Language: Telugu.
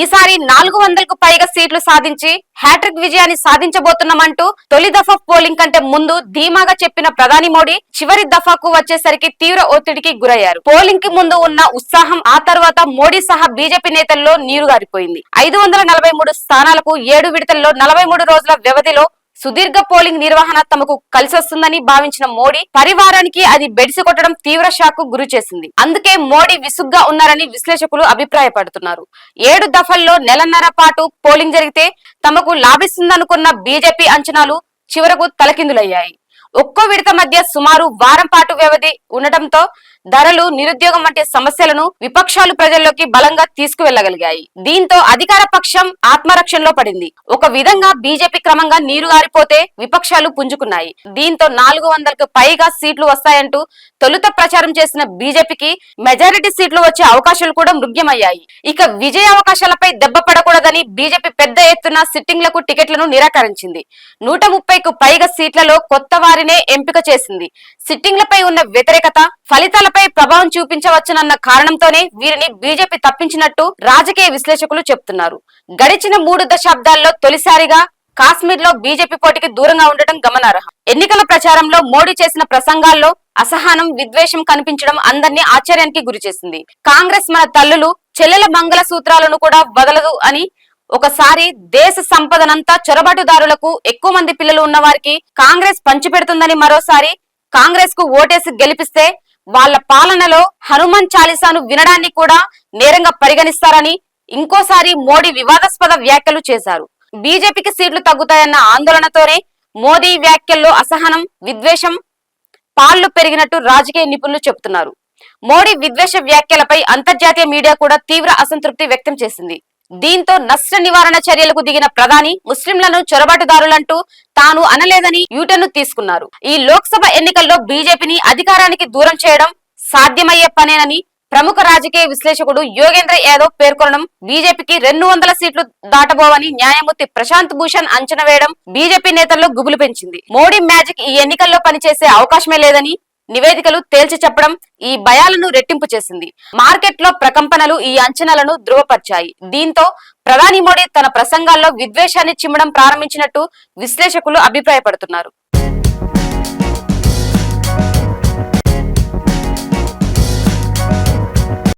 ఈసారి నాలుగు వందలకు పైగా సీట్లు సాధించి హ్యాట్రిక్ విజయాన్ని సాధించబోతున్నామంటూ తొలి దఫా పోలింగ్ కంటే ముందు ధీమాగా చెప్పిన ప్రధాని మోడీ చివరి దఫాకు వచ్చేసరికి తీవ్ర ఒత్తిడికి గురయ్యారు. పోలింగ్కి ముందు ఉన్న ఉత్సాహం ఆ తర్వాత మోడీ సహా బీజేపీ నేతల్లో నీరుగారిపోయింది. ఐదు వందల నలభై మూడు స్థానాలకు ఏడు విడతల్లో నలభై మూడు రోజుల వ్యవధిలో సుదీర్ఘ పోలింగ్ నిర్వహణ తమకు కలిసొస్తుందని భావించిన మోడీ పరివారానికి అది బెడిసి కొట్టడం తీవ్ర షాక్ గురి చేసింది. అందుకే మోడీ విసుగ్గా ఉన్నారని విశ్లేషకులు అభిప్రాయపడుతున్నారు. ఏడు దఫల్లో నెలన్నర పాటు పోలింగ్ జరిగితే తమకు లాభిస్తుందనుకున్న బీజేపీ అంచనాలు చివరకు తలకిందులయ్యాయి. ఒక్కో విడత మధ్య సుమారు వారం పాటు వ్యవధి ఉండటంతో ధరలు నిరుద్యోగం వంటి సమస్యలను విపక్షాలు ప్రజల్లోకి బలంగా తీసుకువెళ్ళగలిగాయి దీంతో అధికార పక్షం ఆత్మరక్షణలో పడింది. ఒక విధంగా బీజేపీ క్రమంగా నీరుగారిపోతే విపక్షాలు పుంజుకున్నాయి. దీంతో నాలుగు వందలకు పైగా సీట్లు వస్తాయంటూ తొలుత ప్రచారం చేసిన బీజేపీకి మెజారిటీ సీట్లు వచ్చే అవకాశాలు కూడా మృగ్యమయ్యాయి. ఇక విజయ అవకాశాలపై దెబ్బ పడకూడదని బీజేపీ పెద్ద ఎత్తున సిట్టింగ్లకు టికెట్లను నిరాకరించింది. నూట ముప్పైకు పైగా సీట్లలో కొత్త వారినే ఎంపిక చేసింది. సిట్టింగ్లపై ఉన్న వ్యతిరేకత ఫలితాలపై ప్రభావం చూపించవచ్చునన్న కారణంతోనే వీరిని బీజేపీ తప్పించినట్టు రాజకీయ విశ్లేషకులు చెబుతున్నారు గడిచిన మూడు దశాబ్దాల్లో తొలిసారిగా కాశ్మీర్లో బీజేపీ పోటీకి దూరంగా ఉండటం గమనార్హం. ఎన్నికల ప్రచారంలో మోడీ చేసిన ప్రసంగాల్లో అసహనం విద్వేషం కనిపించడం అందరినీ ఆశ్చర్యానికి గురిచేసింది. కాంగ్రెస్ మన తల్లులు చెల్లెల మంగళ సూత్రాలను కూడా వదలదు అని ఒకసారి దేశ సంపదనంతా చొరబాటుదారులకు ఎక్కువ మంది పిల్లలు ఉన్న వారికి కాంగ్రెస్ పంచిపెడుతుందని మరోసారి కాంగ్రెస్కు ఓటేసి గెలిపిస్తే వాళ్ళ పాలనలో హనుమాన్ చాలీసాను వినడాన్ని కూడా నేరంగా పరిగణిస్తారని ఇంకోసారి మోడీ వివాదాస్పద వ్యాఖ్యలు చేశారు. బీజేపీకి సీట్లు తగ్గుతాయన్న ఆందోళనతోనే మోదీ వ్యాఖ్యల్లో అసహనం విద్వేషం పాళ్ళు పెరిగినట్టు రాజకీయ నిపుణులు చెబుతున్నారు. మోడీ విద్వేష వ్యాఖ్యలపై అంతర్జాతీయ మీడియా కూడా తీవ్ర అసంతృప్తి వ్యక్తం చేసింది. దీంతో నష్ట నివారణ చర్యలకు దిగిన ప్రధాని ముస్లింలను చొరబాటుదారులంటూ తాను అనలేదని యూటర్ను తీసుకున్నారు. ఈ లోక్సభ ఎన్నికల్లో బీజేపీని అధికారానికి దూరం చేయడం సాధ్యమయ్యే పనేనని ప్రముఖ రాజకీయ విశ్లేషకుడు యోగేంద్ర యాదవ్ పేర్కొనడం బీజేపీకి రెండు వందల సీట్లు దాటబోవని న్యాయమూర్తి ప్రశాంత్ భూషణ్ అంచనా వేయడం బీజేపీ నేతల్లో గుబులు పెంచింది. మోడీ మ్యాజిక్ ఈ ఎన్నికల్లో పనిచేసే అవకాశమే లేదని నివేదికలు తేల్చి చెప్పడం ఈ భయాలను రెట్టింపు చేసింది. మార్కెట్లో ప్రకంపనలు ఈ అంచనాలను ధృవపరిచాయి. దీంతో ప్రధాని మోడీ తన ప్రసంగాల్లో విద్వేషాన్ని చిమ్మడం ప్రారంభించినట్టు విశ్లేషకులు అభిప్రాయపడుతున్నారు.